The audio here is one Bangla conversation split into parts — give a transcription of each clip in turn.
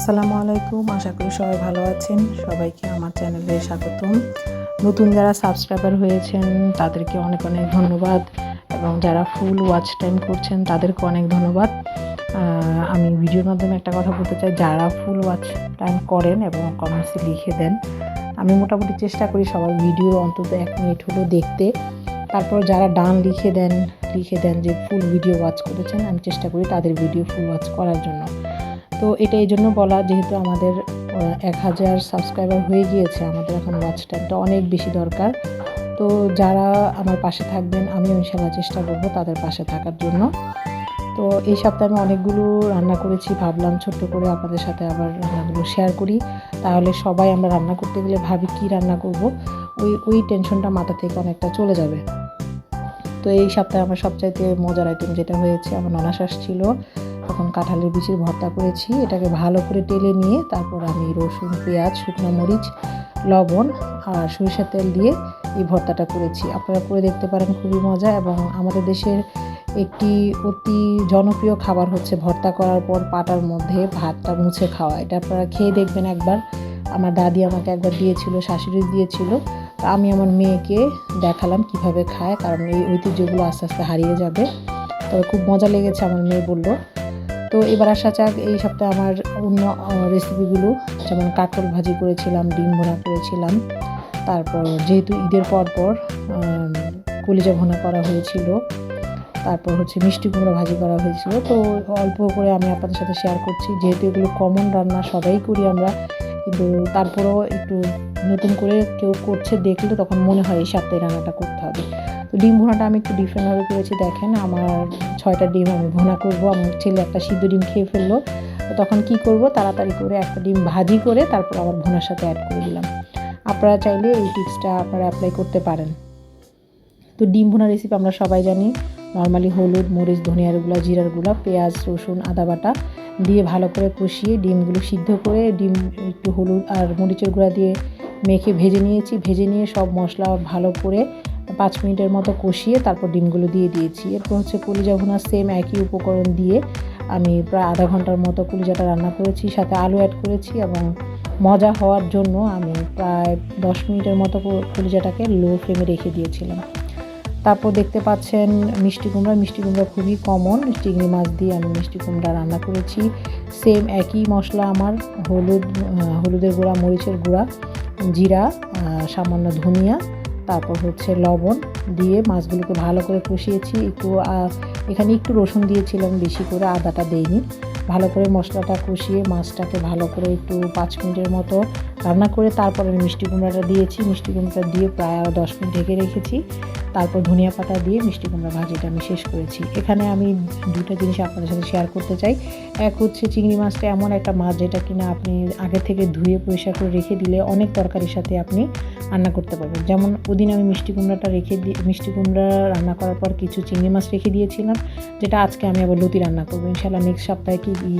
আসসালামু আলাইকুম, আশা করি সবাই ভালো আছেন। সবাইকে আমার চ্যানেলে স্বাগতম। নতুন যারা সাবস্ক্রাইবার হয়েছেন, তাদেরকে অনেক অনেক ধন্যবাদ। এবং যারা ফুল ওয়াচ টাইম করছেন, তাদেরকে অনেক ধন্যবাদ। আমি ভিডিওর মাধ্যমে একটা কথা বলতে চাই। যারা ফুল ওয়াচ টাইম করেন এবং কমেন্টসে লিখে দেন, আমি মোটামুটি চেষ্টা করি সবার ভিডিও অন্তত এক মিনিট হলেও দেখতে। তারপর যারা ডান লিখে দেন লিখে দেন যে ফুল ভিডিও ওয়াচ করেছেন, আমি চেষ্টা করি তাদের ভিডিও ফুল ওয়াচ করার জন্য। তো এটা এই জন্য বলা, যেহেতু আমাদের এক হাজার সাবস্ক্রাইবার হয়ে গিয়েছে, আমাদের এখন ওয়াচ টাইমটা অনেক বেশি দরকার। তো যারা আমার পাশে থাকবেন, আমিও ইনশাল্লাহ চেষ্টা করব তাদের পাশে থাকার জন্য। তো এই সপ্তাহে আমি অনেকগুলো রান্না করেছি, ভাবলাম ছোট্ট করে আপনাদের সাথে আবার রান্নাগুলো শেয়ার করি। তাহলে সবাই আমরা রান্না করতে গেলে ভাবি কি রান্না করব? ওই ওই টেনশনটা মাথা থেকে অনেকটা চলে যাবে। তো এই সপ্তাহে আমার সবচাইতে মজার আইটেম যেটা হয়েছে, আমার ননাশ্বাস ছিল। তখন কাঁঠালের বিচির ভর্তা করেছি। এটাকে ভালো করে টেলে নিয়ে তারপর আমি রসুন, পেঁয়াজ, শুকনো মরিচ, লবণ আর সরিষার তেল দিয়ে এই ভর্তাটা করেছি। আপনারা করে দেখতে পারেন, খুবই মজা এবং আমাদের দেশের একটি অতি জনপ্রিয় খাবার হচ্ছে ভর্তা করার পর পাটার মধ্যে ভাতটা মুছে খাওয়া। এটা আপনারা খেয়ে দেখবেন একবার। আমার দাদি আমাকে একবার দিয়েছিল, শাশুড়ি দিয়েছিল। তো আমি আমার মেয়েকে দেখালাম কীভাবে খায়, কারণ এই ঐতিহ্যগুলো আস্তে আস্তে হারিয়ে যাবে। তবে খুব মজা লেগেছে, আমার মেয়ে বলল। তো এবার আসা যাক, এই সপ্তাহে আমার অন্য রেসিপিগুলো যেমন কাটল ভাজি করেছিলাম, ডিম ভোনা করেছিলাম। তারপর যেহেতু ঈদের পর পর কলিজা ভোনা করা হয়েছিল, তারপর হচ্ছে মিষ্টি কুমড়ো ভাজি করা হয়েছিল। তো অল্প করে আমি আপনাদের সাথে শেয়ার করছি, যেহেতু এগুলো কমন রান্না, সবাই করি আমরা, কিন্তু তারপরেও একটু নতুন করে কেউ করছে দেখলে তখন মনে হয় এই সপ্তাহে রান্নাটা করতে হবে। তো ডিম ভোনাটা আমি একটু ডিফারেন্টভাবে করেছি, দেখেন আমার ছয়টা ডিম আমি ভোনা করব। আমার ছেলে একটা সিদ্ধ ডিম খেয়ে ফেলল। তো তখন কি করব? তাড়াতাড়ি করে একটা ডিম ভাজি করে তারপর আবার ভোনার সাথে অ্যাড করে দিলাম। আপনারা চাইলে এই টিপসটা আপনারা অ্যাপ্লাই করতে পারেন। তো ডিম ভোনা রেসিপি আমরা সবাই জানি। নর্মালি হলুদ, মরিচ ধনিয়ার গুঁড়া, জিরার গুঁড়া, পেঁয়াজ, রসুন, আদা বাটা দিয়ে ভালো করে কষিয়ে ডিমগুলো সিদ্ধ করে ডিম একটু হলুদ আর মরিচের গুঁড়া দিয়ে মেখে ভেজে নিয়েছি। ভেজে নিয়ে সব মশলা ভালো করে পাঁচ মিনিটের মতো কষিয়ে তারপর ডিমগুলো দিয়ে দিয়েছি। এরপর হচ্ছে কলিজা ভুনা সেম একই উপকরণ দিয়ে আমি প্রায় আধা ঘণ্টার মতো কলিজাটা রান্না করেছি, সাথে আলু অ্যাড করেছি এবং মজা হওয়ার জন্য আমি প্রায় দশ মিনিটের মতো কলিজাটাকে লো ফ্লেমে রেখে দিয়েছিলাম। তারপর দেখতে পাচ্ছেন মিষ্টি কুমড়া মিষ্টি কুমড়া খুবই কমন চিংড়ি মাছ দিয়ে আমি মিষ্টি কুমড়া রান্না করেছি। সেম একই মশলা আমার, হলুদ হলুদের গুঁড়া, মরিচের গুঁড়া, জিরা সামান্য ধনিয়া তারপর হচ্ছে লবণ দিয়ে মাছগুলোকে ভালো করে কষিয়েছি, একটু এখানে একটু রসুন দিয়েছিলাম, বেশি করে আদাটা দেইনি। ভালো করে মশলাটা কষিয়ে মাছটাকে ভালো করে একটু পাঁচ মিনিটের মতো রান্না করে তারপর আমি মিষ্টি কুমড়াটা দিয়েছি। মিষ্টি কুমড়াটা দিয়ে প্রায় দশ মিনিট ঢেকে রেখেছি। তারপর ধনিয়া পাতা দিয়ে মিষ্টি কুমড়া ভাজিটা আমি শেষ করেছি। এখানে আমি দুটো জিনিস আপনাদের সাথে শেয়ার করতে চাই। এক হচ্ছে চিংড়ি মাছটা এমন একটা মাছ যেটা কিনা আপনি আগে থেকে ধুয়ে পরিষ্কার করে রেখে দিলে অনেক তরকারির সাথে আপনি রান্না করতে পারবেন যেমন ওদিন আমি মিষ্টি কুমড়াটা রেখে দিয়ে মিষ্টি কুমড়া রান্না করার পর কিছু চিংড়ি মাছ রেখে দিয়েছিলাম, যেটা আজকে আমি আবার লতি রান্না করব। ইনশাল্লাহ নেক্সট সপ্তাহে কী কী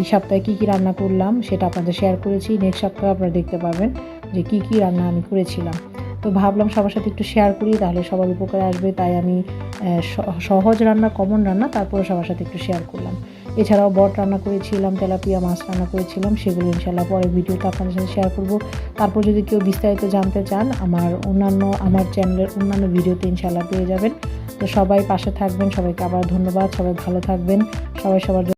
এই সপ্তাহে কী কী রান্না করলাম সেটা আপনাদের শেয়ার করেছি। নেক্সট সপ্তাহে আপনারা দেখতে পাবেন যে কী কী রান্না আমি করেছিলাম। তো ভাবলাম সবার সাথে একটু শেয়ার করি, তাহলে সবার উপকারে আসবে। তাই আমি সহজ রান্না কমন রান্না তারপরে সবার সাথে একটু শেয়ার করলাম। এছাড়াও বট রান্না করেছিলাম, তেলাপিয়া মাছ রান্না করেছিলাম, সেগুলো ইনশাল্লাহ পরে ভিডিওতে আপনাদের সাথে শেয়ার করব। তারপর যদি কেউ বিস্তারিত জানতে চান, আমার অন্যান্য, আমার চ্যানেলের অন্যান্য ভিডিওতে ইনশাল্লাহ পেয়ে যাবেন। তো সবাই পাশে থাকবেন, সবাইকে আবার ধন্যবাদ, সবাই ভালো থাকবেন, সবাই সবার